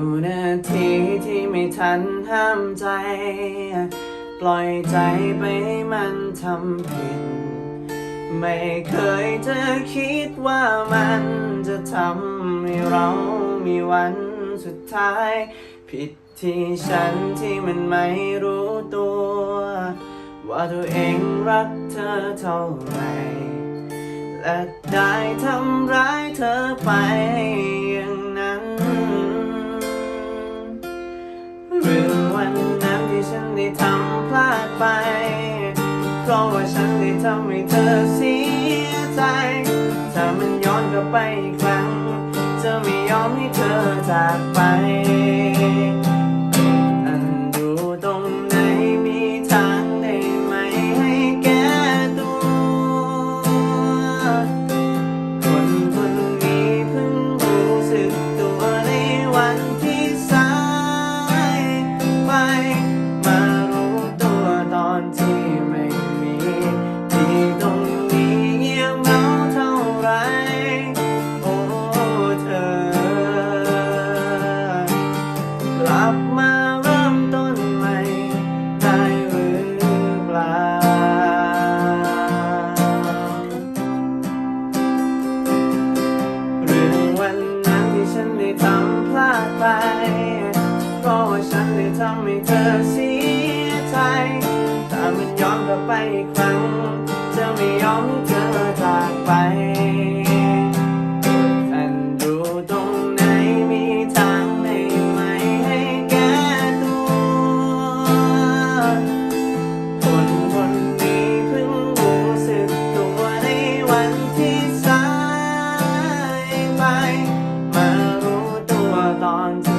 วนาทีที่ไม่ทันห้ามใจ ปล่อยใจไปให้มันทำผิด ไม่เคยจะคิดว่ามันจะทำให้เรามีวันสุดท้าย ผิดที่ฉันที่มันไม่รู้ตัว ว่าตัวเองรักเธอเท่าไหร่และได้ทำร้ายเธอไป ได้ทำพลาดไป เพราะว่าฉันได้ทำให้เธอเสียใจ ถ้ามันย้อนกลับไปอีก กลับมาเริ่มต้นใหม่ได้หรือเปล่า เรื่องวันนั้นที่ฉันได้ทำพลาดไป เพราะว่าฉันได้ทำให้เธอเสียใจถ้ามันย้อนกลับไปอีกครั้ง จะไม่ยอมให้เธอจากไป ตั